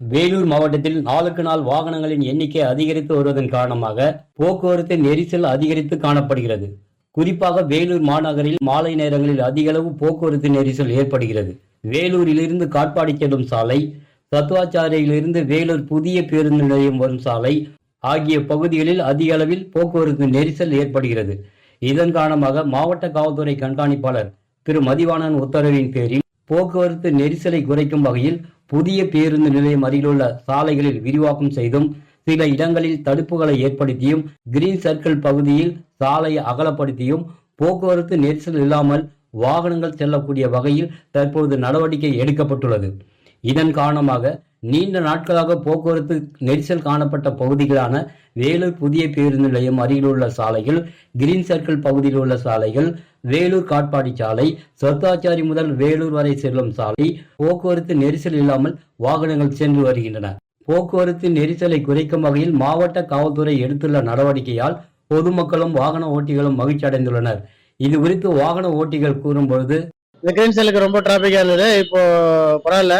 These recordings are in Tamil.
வேலூர் மாவட்டத்தில் நாளுக்கு நாள் வாகனங்களின் எண்ணிக்கை அதிகரித்து வருவதன் காரணமாக போக்குவரத்து நெரிசல் அதிகரித்து காணப்படுகிறது. குறிப்பாக வேலூர் மாநகரில் மாலை நேரங்களில் அதிகளவு போக்குவரத்து நெரிசல் ஏற்படுகிறது. வேலூரிலிருந்து காட்பாடி செல்லும் சாலை சத்துவாச்சாரியிலிருந்து வேலூர் புதிய பேருந்து நிலையம் வரும் சாலை ஆகிய பகுதிகளில் அதிக அளவில் போக்குவரத்து நெரிசல் ஏற்படுகிறது. இதன் காரணமாக மாவட்ட காவல்துறை கண்காணிப்பாளர் திரு மதிவாணன் உத்தரவின் பேரில் போக்குவரத்து நெரிசலை குறைக்கும் வகையில் புதிய பேருந்து நிலையம் அருகிலுள்ள சாலைகளில் விரிவாக்கம் செய்தும் சில இடங்களில் தடுப்புகளை ஏற்படுத்தியும் கிரீன் சர்க்கிள் பகுதியில் சாலையை அகலப்படுத்தியும் போக்குவரத்து நெரிசல் இல்லாமல் வாகனங்கள் செல்லக்கூடிய வகையில் தற்போது நடவடிக்கை எடுக்கப்பட்டுள்ளது. இதன் காரணமாக நீண்ட நாட்களாக போக்குவரத்து நெரிசல் காணப்பட்ட பகுதிகளான வேலூர் புதிய பேருந்து நிலையம் அருகிலுள்ள சாலைகள் கிரீன் சர்க்கிள் பகுதியில் உள்ள சாலைகள் வேலூர் காட்பாடி சாலை சொத்தாச்சாரி முதல் வேலூர் வரை செல்லும் சாலை போக்குவரத்து நெரிசல் இல்லாமல் வாகனங்கள் சென்று வருகின்றன. போக்குவரத்து நெரிசலை குறைக்கும் வகையில் மாவட்ட காவல்துறை எடுத்துள்ள நடவடிக்கையால் பொதுமக்களும் வாகன ஓட்டிகளும் மகிழ்ச்சி அடைந்துள்ளனர். இது குறித்து வாகன ஓட்டிகள் கூறும்பொழுது இந்த கிரீன் செல்லுக்கு ரொம்ப டிராபிக்கா இருந்தது. இப்போ பரவாயில்ல.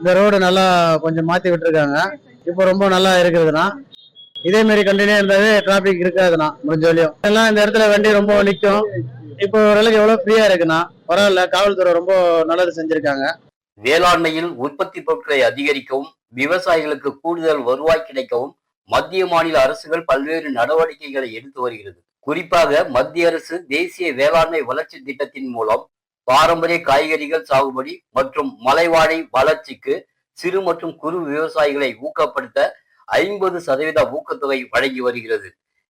இந்த ரோடு நல்லா கொஞ்சம் மாத்தி விட்டுருக்காங்க. இப்போ ரொம்ப நல்லா இருக்குதுண்ணா. இதே மாதிரி கண்டினியூ இருந்தாவே டிராபிக் இருக்காதுண்ணா முடிஞ்ச எல்லாம் இந்த இடத்துல வண்டி ரொம்ப நிற்கும் இப்போ ஓரளவுக்கு எவ்வளவு ஃப்ரீயா இருக்குண்ணா. பரவாயில்ல காவல்துறை ரொம்ப நல்லது செஞ்சிருக்காங்க. வேளாண்மையில் உற்பத்தி பொருட்களை அதிகரிக்கவும் விவசாயிகளுக்கு கூடுதல் வருவாய் கிடைக்கவும் மத்திய மாநில அரசுகள் பல்வேறு நடவடிக்கைகளை எடுத்து வருகிறது. குறிப்பாக மத்திய அரசு தேசிய வேளாண்மை வளர்ச்சி திட்டத்தின் மூலம் பாரம்பரிய காய்கறிகள் சாகுபடி மற்றும் மலைவாழை வளர்ச்சிக்கு சிறு மற்றும் குறு விவசாயிகளை ஊக்கப்படுத்த ஐம்பது சதவீத ஊக்கத்தொகை வழங்கி வருகிறது.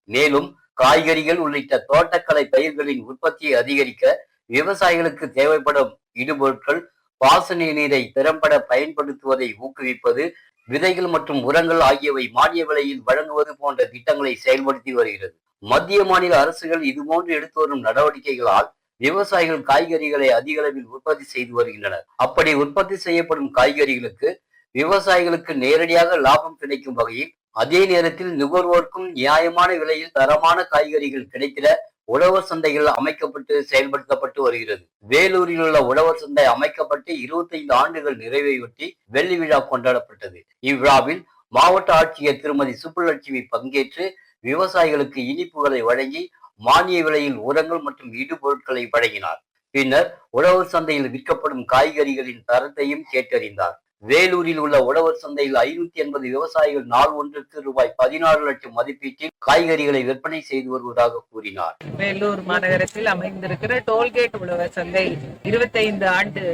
மேலும் காய்கறிகள் உள்ளிட்ட தோட்டக்கலை பயிர்களின் உற்பத்தியை அதிகரிக்க விவசாயிகளுக்கு தேவைப்படும் இடுபொருட்கள் பாசன நீரை திறம்பட பயன்படுத்துவதை ஊக்குவிப்பது விதைகள் மற்றும் உரங்கள் ஆகியவை மானிய விலையில் வழங்குவது போன்ற திட்டங்களை செயல்படுத்தி வருகிறது. மத்திய மாநில அரசுகள் இதுபோன்று எடுத்து வரும் நடவடிக்கைகளால் விவசாயிகள் காய்கறிகளை அதிக அளவில் உற்பத்தி செய்து வருகின்றனர். அப்படி உற்பத்தி செய்யப்படும் காய்கறிகளுக்கு விவசாயிகளுக்கு நேரடியாக லாபம் கிடைக்கும் வகையில் அதே நேரத்தில் நுகர்வோருக்கும் நியாயமான விலையில் தரமான காய்கறிகள் கிடைத்திட உழவர் சந்தைகள் அமைக்கப்பட்டு செயல்படுத்தப்பட்டு வருகிறது. வேலூரில் உள்ள உழவர் சந்தை அமைக்கப்பட்டு 25 ஆண்டுகள் நிறைவையொட்டி வெள்ளி விழா கொண்டாடப்பட்டது. இவ்விழாவில் மாவட்ட ஆட்சியர் திருமதி சுப்புலட்சுமி பங்கேற்று விவசாயிகளுக்கு இனிப்புகளை வழங்கி மானிய விலையில் உரங்கள் மற்றும் இடுபொருட்களை வழங்கினார். பின்னர் உழவர் சந்தையில் விற்கப்படும் காய்கறிகளின் தரத்தையும் கேட்டறிந்தார். வேலூரில் உள்ள உழவர் சந்தையில் ஐநூத்தி எண்பது விவசாயிகள் நாள் ஒன்றுக்கு ரூபாய் பதினாறு லட்சம் மதிப்பீட்டில் காய்கறிகளை விற்பனை செய்து வருவதாக கூறினார். வேலூர் மாநகரத்தில் அமைந்திருக்கிற டோல்கேட் உழவர் சந்தை 25 ஆண்டு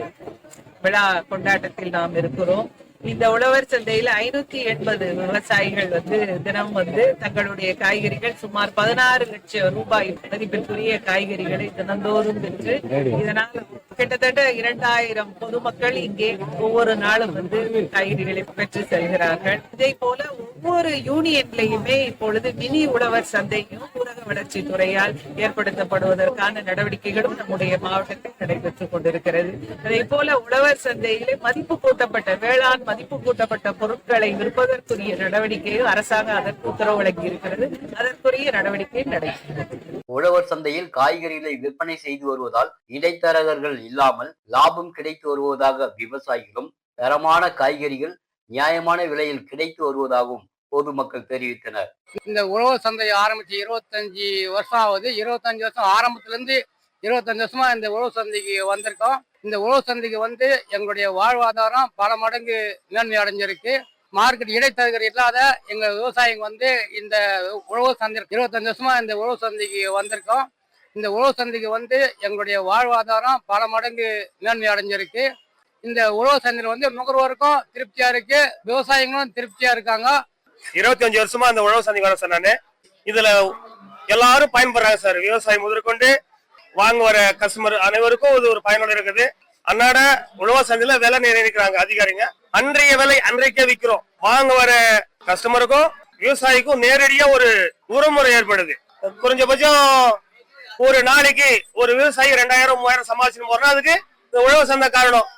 விழா கொண்டாட்டத்தில் நாம் இருக்கிறோம். இந்த உழவர் சந்தையில ஐநூத்தி எண்பது விவசாயிகள் வந்து தினம் வந்து தங்களுடைய காய்கறிகள் சுமார் பதினாறு லட்சம் ரூபாய் மதிப்பிற்குரிய காய்கறிகளை தினந்தோறும் பெற்று இதனால் கிட்டத்தட்ட இரண்டாயிரம் பொதுமக்கள் இங்கே ஒவ்வொரு நாளும் வந்து காய்கறிகளை பெற்று செல்கிறார்கள். இதே போல ஒவ்வொரு யூனியன்லயுமே இப்பொழுது மினி உழவர் சந்தையும் ஊரக வளர்ச்சி துறையால் ஏற்படுத்தப்படுவதற்கான நடவடிக்கைகளும் நம்முடைய மாவட்டத்தில் நடைபெற்றுக் கொண்டிருக்கிறது. அதே போல உழவர் சந்தையிலே மதிப்பு கூட்டப்பட்ட வேளாண் மதிப்பு கூட்டப்பட்ட பொருட்களை விற்பதற்குரிய நடவடிக்கையும் அரசாங்கம் அதற்கு உத்தரவு வழங்கி இருக்கிறது அதற்குரிய நடவடிக்கை நடைபெறுகிறது உழவர் சந்தையில் காய்கறிகளை விற்பனை செய்து வருவதால் இடைத்தரகர்கள் இல்லாமல் லாபம் கிடைத்து வருவதாக விவசாயிகளும் தரமான காய்கறிகள் நியாயமான விலையில் கிடைத்து வருவதாகவும் பொதுமக்கள் தெரிவித்தனர். இந்த உழவர் சந்தையை ஆரம்பிச்சு இருபத்தஞ்சு வருஷம் ஆகுது இருபத்தஞ்சு வருஷம் ஆரம்பத்துல இருந்து இருபத்தஞ்சு வருஷமா இந்த உழவு சந்தைக்கு வந்திருக்கோம். இந்த உழவு சந்தைக்கு வந்து எங்களுடைய வாழ்வாதாரம் பல மடங்கு மேன்மை அடைஞ்சிருக்கு. மார்க்கெட் இடைத்தரகர் இல்லாத எங்க விவசாயிங்க வந்து இந்த உழவு சந்தை இருபத்தஞ்சு வருஷமா இந்த உழவு சந்தைக்கு வந்திருக்கோம். இந்த உழவு சந்தைக்கு வந்து எங்களுடைய வாழ்வாதாரம் பல மடங்கு மேன்மை அடைஞ்சிருக்கு. இந்த உழவு சந்தையில் வந்து நுகர்வோருக்கும் திருப்தியா இருக்கு விவசாயிகளும் திருப்தியா இருக்காங்க. இருபத்தஞ்சு வருஷமா அந்த உழவு சந்தை வரேன் சார் நானு. இதுல எல்லாரும் பயன்படுறாங்க சார். விவசாயம் முதற்கொண்டு வாங்க வர கஸ்டமர் அனைவருக்கும் இது ஒரு பயனுள்ள இருக்குது. அன்னாட உழவு சந்தையில விலை நிர்ணயிக்கிறாங்க அதிகாரிங்க. அன்றைய விலை அன்றைக்கே விற்கிறோம் வாங்க வர கஸ்டமருக்கும் விவசாயிக்கும் நேரடியா ஒரு உறவுமுறை ஏற்படுது. குறைஞ்சபட்சம் ஒரு நாளைக்கு ஒரு விவசாயி ரெண்டாயிரம் மூவாயிரம் சமாளிச்சுன்னு போறோம்னா அதுக்கு இந்த உழவு சந்தை காரணம்.